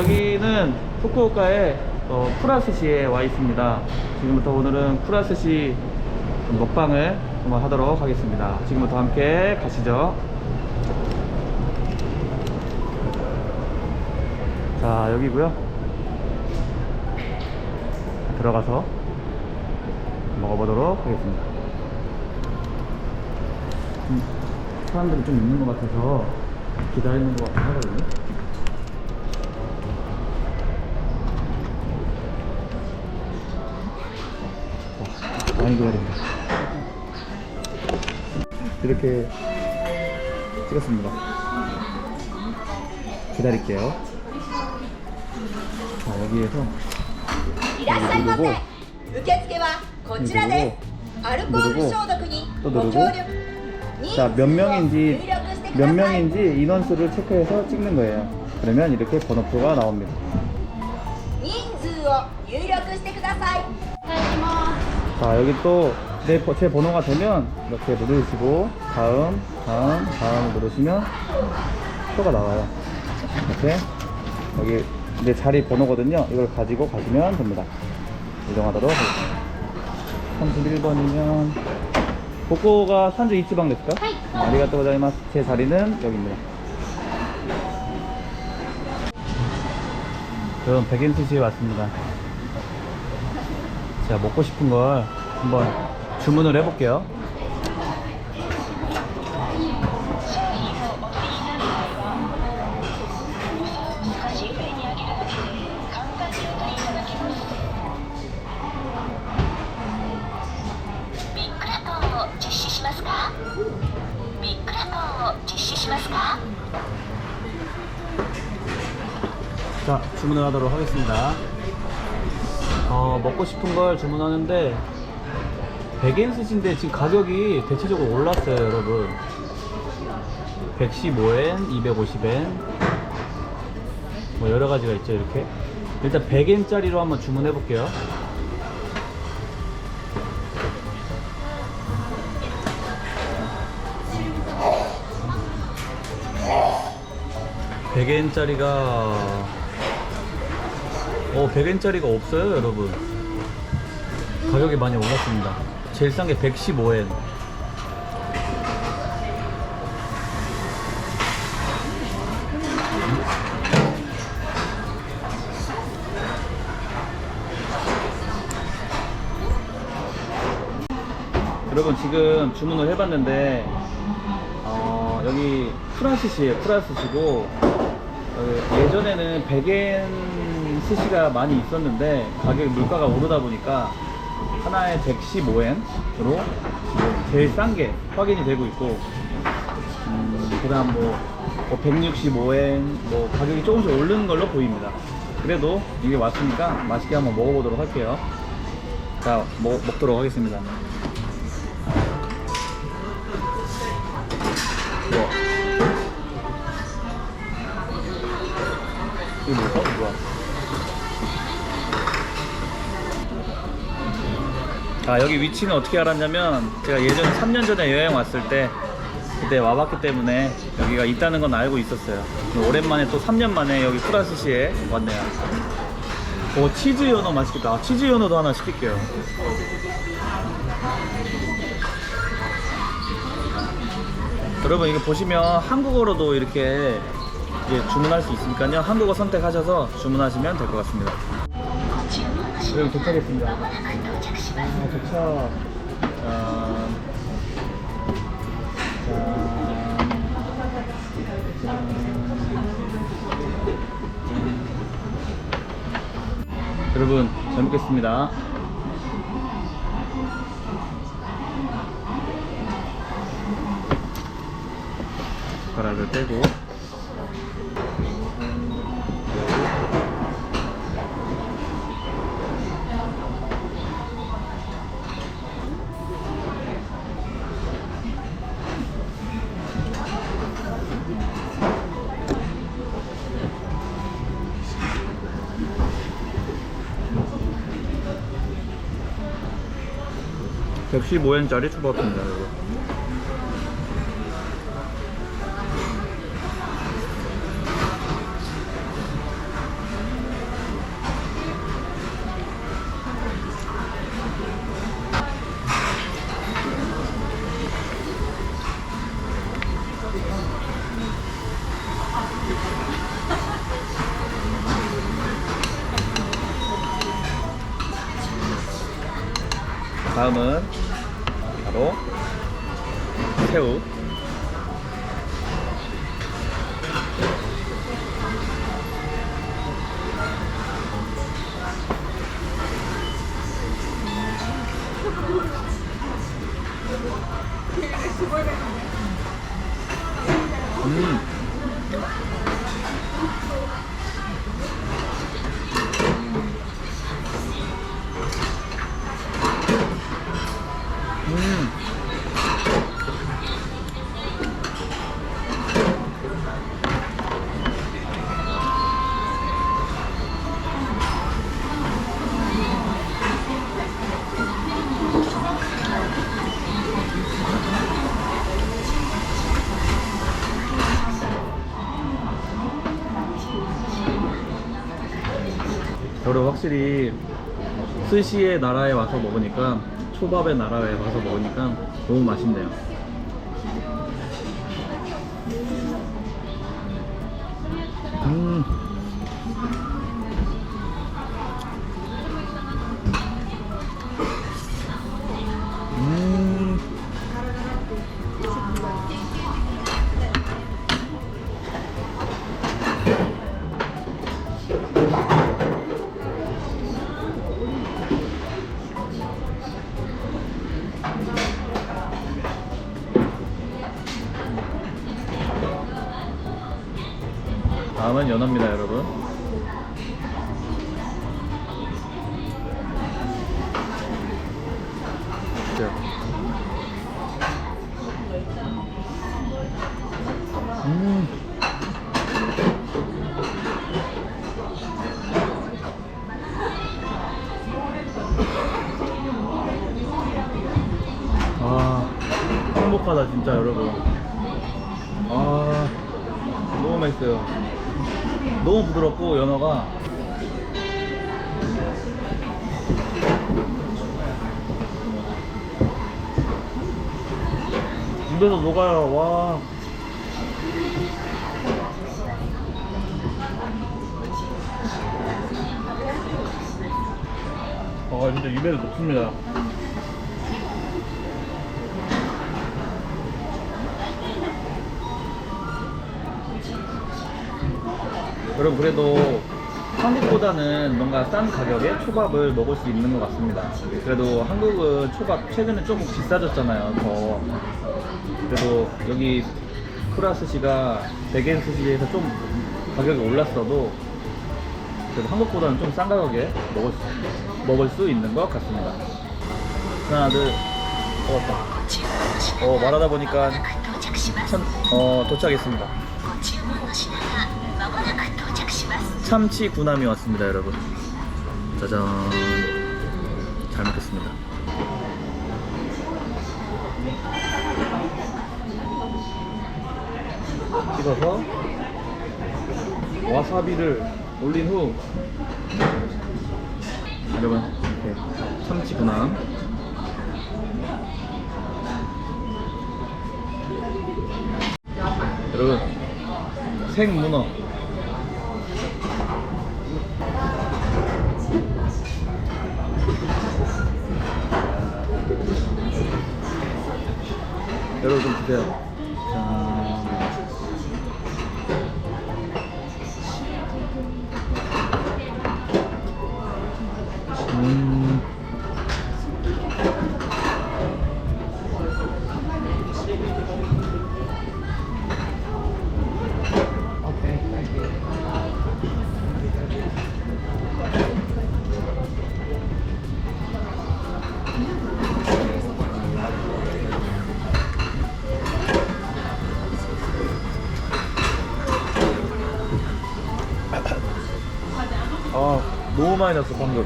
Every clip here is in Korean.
여기는 후쿠오카의 어, 쿠라스시에 와 있습니다. 지금부터 오늘은 쿠라스시 먹방을 한번 하도록 하겠습니다. 지금부터 함께 가시죠. 자, 여기고요. 들어가서 먹어보도록 하겠습니다. 음, 사람들이 좀 있는 것 같아서 기다리는 것 같긴 하거든요. 많이 기다립니다. 이렇게 찍었습니다. 기다릴게요. 자, 여기에서 いらっしゃいませ受付はこちらですアルコール消毒にご協力 자, 몇 명인지 入力してく 몇 ださい 명인지 인원수를 체크해서 찍는 거예요. 그러면 이렇게 번호표가 나옵니다. 人数を入力してください 자, 여기 또내제 번호가 되면 이렇게 누르시고 다음, 다음, 다음 누르시면 표가 나와요. 이렇게 여기 내 자리 번호거든요. 이걸 가지고 가시면 됩니다. 이동하도록 하겠습니다. 31번이면 고코가 산주 이치방 됐을까? 아리가또 고자이마스. 제 자리는 여기입니다. 저는 백인스시에 왔습니다. 제가 먹고 싶은 걸 한번 주문을 해볼게요. 자, 주문을 하도록 하겠습니다. 어, 먹고 싶은 걸 주문하는데 100엔 스시인데 지금 가격이 대체적으로 올랐어요, 여러분. 115엔, 250엔, 뭐 여러 가지가 있죠, 이렇게. 일단 100엔짜리로 한번 주문해 볼게요. 백엔짜리가 어, 100엔짜리가 없어요, 여러분. 가격이 많이 올랐습니다. 제일 싼 게 115엔. 여러분 지금 주문을 해봤는데 어, 여기 프란스시에요 프란스시고 어, 예전에는 100엔 스시가 많이 있었는데 가격이 물가가 오르다 보니까 하나에 115엔으로 지금 제일 싼 게 확인이 되고 있고 음, 그 다음 뭐, 뭐 165엔 뭐 가격이 조금씩 오르는 걸로 보입니다. 그래도 이게 왔으니까 맛있게 한번 먹어보도록 할게요. 자 먹, 먹도록 하겠습니다 아 여기 위치는 어떻게 알았냐면 제가 예전에 3년 전에 여행 왔을 때 그때 와봤기 때문에 여기가 있다는 건 알고 있었어요. 오랜만에 또 3년 만에 여기 프라스시에 왔네요. 오 치즈 연어 맛있겠다. 아, 치즈 연어도 하나 시킬게요. 여러분 이거 보시면 한국어로도 이렇게 주문할 수 있으니까요. 한국어 선택하셔서 주문하시면 될 것 같습니다 여기 도착했습니다 아, 도착 짠. 짠. 여러분 잘 먹겠습니다 젓가락을 떼고 (115엔짜리) 초밥입니다 여러 다음은 바로 새우. 확실히 스시의 나라에 와서 먹으니까 초밥의 나라에 와서 먹으니까 너무 맛있네요. 음. 음. 다음은 연어입니다, 여러분. 자. 음. 아, 행복하다, 진짜, 여러분. 아, 너무 맛있어요. 너무 부드럽고 연어가. 입에서 녹아요. 와. 아, 진짜 입에서 녹습니다. 여러분 그래도 한국보다는 뭔가 싼 가격에 초밥을 먹을 수 있는 것 같습니다. 그래도 한국은 초밥 최근에 조금 비싸졌잖아요. 더 그래도 여기 쿠라스시가 대겐 스시에서 좀 가격이 올랐어도 그래도 한국보다는 좀 싼 가격에 먹을 수, 먹을 수 있는 것 같습니다. 하나 둘 먹었다. 어 말하다 보니까 천, 어 도착했습니다. 참치 구남이 왔습니다, 여러분. 짜잔. 잘 먹겠습니다. 찍어서 와사비를 올린 후 여러분 이렇게 참치 구남 여러분 생문어 여러분 좀 주세요. 아 너무 많이 났어 방금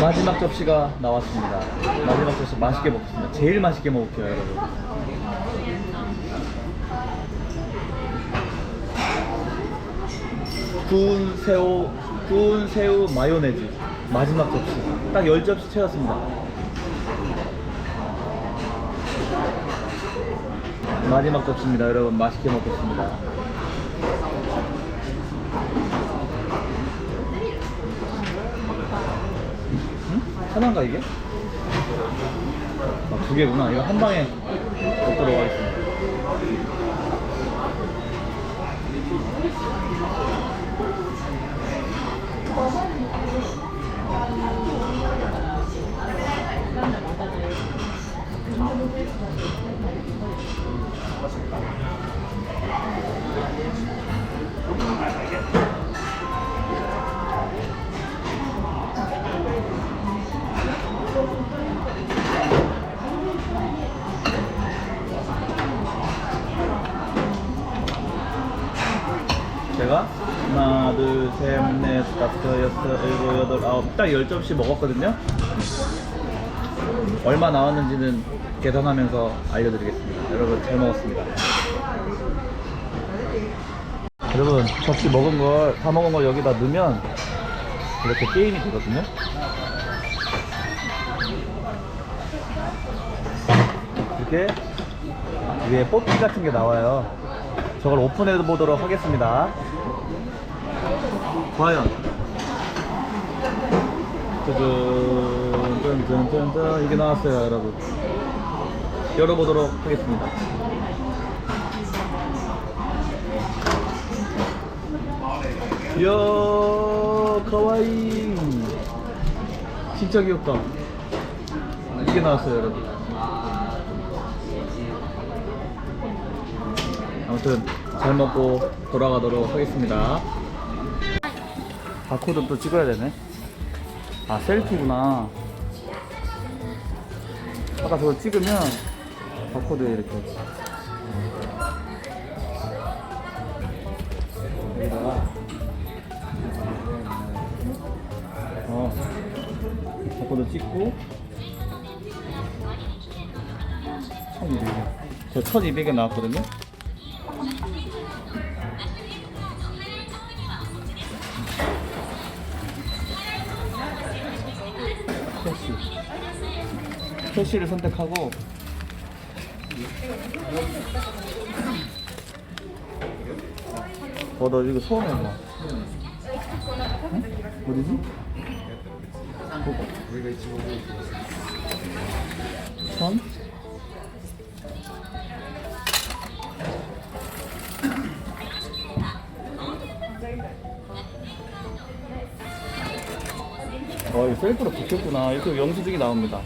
마지막 접시가 나왔습니다. 마지막 접시 맛있게 먹겠습니다. 제일 맛있게 먹을게요, 여러분. 구운 새우, 구운 새우 마요네즈. 마지막 접시. 딱 10접시 채웠습니다. 마지막 접시입니다. 여러분, 맛있게 먹겠습니다. 응? 하나인가 이게? 아, 두 개구나. 이거 한 방에 먹도록 하겠습니다. 딱열 접시 먹었거든요. 얼마 나왔는지는 계산하면서 알려드리겠습니다. 여러분 잘 먹었습니다. 여러분 접시 먹은 걸 다 먹은 걸 여기다 넣으면 이렇게 게임이 되거든요. 이렇게 위에 뽑기 같은 게 나와요. 저걸 오픈해 보도록 하겠습니다. 과연 짜잔 짠짠짠 짠 이게 나왔어요 여러분 열어보도록 하겠습니다 이야 가와이 진짜 귀엽다 이게 나왔어요 여러분 아무튼 잘 먹고 돌아가도록 하겠습니다 바코드 또 찍어야 되네 아 셀프구나. 아까 저거 찍으면 바코드에 이렇게. 여기다가. 어 바코드 찍고. 1200원. 저 1200원 나왔거든요 캐시 캐시를 선택하고 어, 나 이거 처음 해봐. 응? 어디지? 천? 어, 이거 셀프로 붙였구나. 이렇게 영수증이 나옵니다.